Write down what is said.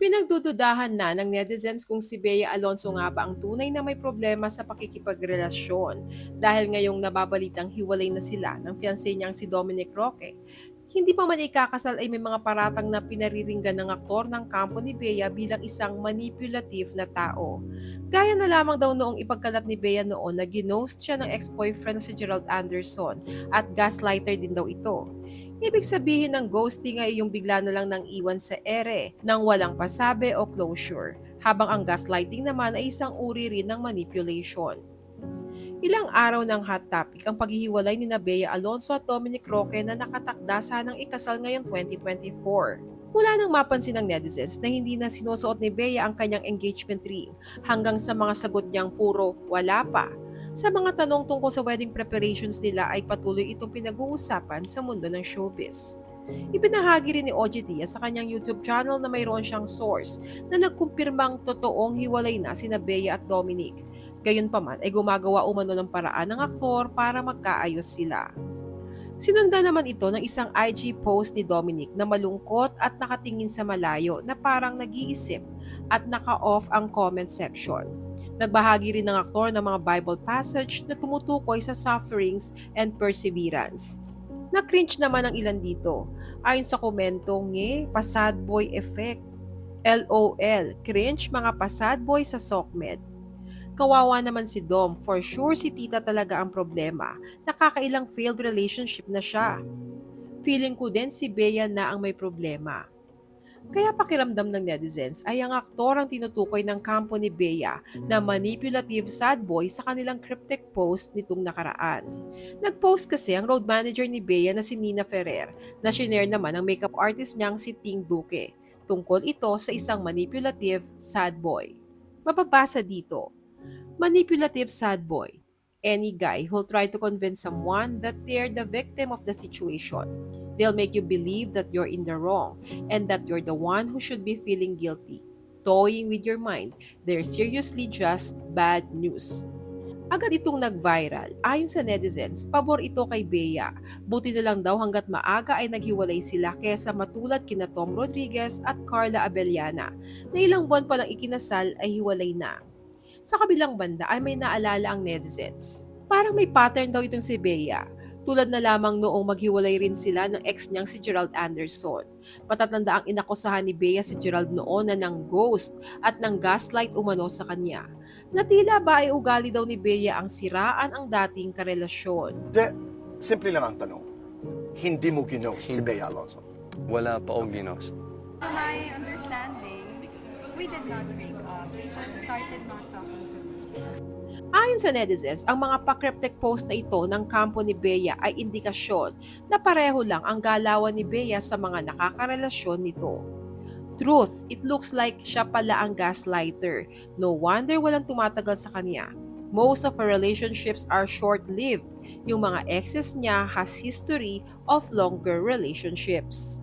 Pinagdududahan na ng netizens kung si Bea Alonso nga ba ang tunay na may problema sa pakikipagrelasyon dahil ngayong nababalitang hiwalay na sila ng fiancé niyang si Dominic Roque. Hindi pa man ikakasal ay may mga paratang na pinariringgan ng aktor ng kampo ni Bea bilang isang manipulative na tao. Gaya na lamang daw noong ipagkalat ni Bea noon na ginost siya ng ex-boyfriend na si Gerald Anderson at gaslighter din daw ito. Ibig sabihin ng ghosting ay yung bigla na lang nang iwan sa ere, nang walang pasabi o closure, habang ang gaslighting naman ay isang uri rin ng manipulation. Ilang araw ng hot topic ang paghihiwalay ni Bea Alonso at Dominic Roque na nakatakda sanang ikasal ngayong 2024. Mula nang mapansin ng netizens na hindi na sinusuot ni Bea ang kanyang engagement ring hanggang sa mga sagot niyang puro wala pa. Sa mga tanong tungkol sa wedding preparations nila ay patuloy itong pinag-uusapan sa mundo ng showbiz. Ibinahagi rin ni OG Diaz sa kanyang YouTube channel na mayroon siyang source na nagkumpirmang totoong hiwalay na sina Bea at Dominic Gayunpaman ay gumagawa umano ng paraan ng aktor para magkaayos sila. Sinundan naman ito ng isang IG post ni Dominic na malungkot at nakatingin sa malayo na parang nag-iisip at naka-off ang comment section. Nagbahagi rin ng aktor ng mga Bible passage na tumutukoy sa sufferings and perseverance. Na-cringe naman ang ilan dito. Ayon sa komento, nge, pasad boy effect. LOL, cringe mga pasad boy sa SOCMED. Kawawa naman si Dom. For sure si tita talaga ang problema. Nakakailang failed relationship na siya. Feeling ko din si Bea na ang may problema. Kaya pakiramdam ng netizens ay ang aktor ang tinutukoy ng kampo ni Bea na manipulative sad boy sa kanilang cryptic post nitong nakaraan. Nag-post kasi ang road manager ni Bea na si Nina Ferrer na shinare naman ang makeup artist niyang si Ting Duque. Tungkol ito sa isang manipulative sad boy. Mababasa dito, Manipulative sad boy. Any guy who'll try to convince someone that they're the victim of the situation. They'll make you believe that you're in the wrong and that you're the one who should be feeling guilty. Toying with your mind, they're seriously just bad news. Agad itong nag-viral. Ayon sa netizens, pabor ito kay Bea. Buti na lang daw hanggat maaga ay naghiwalay sila kesa matulad kina Tom Rodriguez at Carla Abellana na ilang buwan pa lang ikinasal ay hiwalay na. Sa kabilang banda ay may naalala ang netizens. Parang may pattern daw itong si Bea. Tulad na lamang noong maghiwalay rin sila ng ex niyang si Gerald Anderson. Patatanda ang inakusahan ni Bea si Gerald noon na ng ghost at ng gaslight umano sa kanya. Natila ba ay ugali daw ni Bea ang siraan ang dating karelasyon? De, simple lang ang tanong. Hindi mo ginost si Bea Alonso. Wala pa akong ginost. To my understanding, we did not break up. We just started not talking to Ayon sa netizens, ang mga pa-cryptic post na ito ng kampo ni Bea ay indikasyon na pareho lang ang galawan ni Bea sa mga nakakarelasyon nito. Truth, it looks like siya pala ang gaslighter. No wonder walang tumatagal sa kanya. Most of her relationships are short-lived. Yung mga exes niya has history of longer relationships.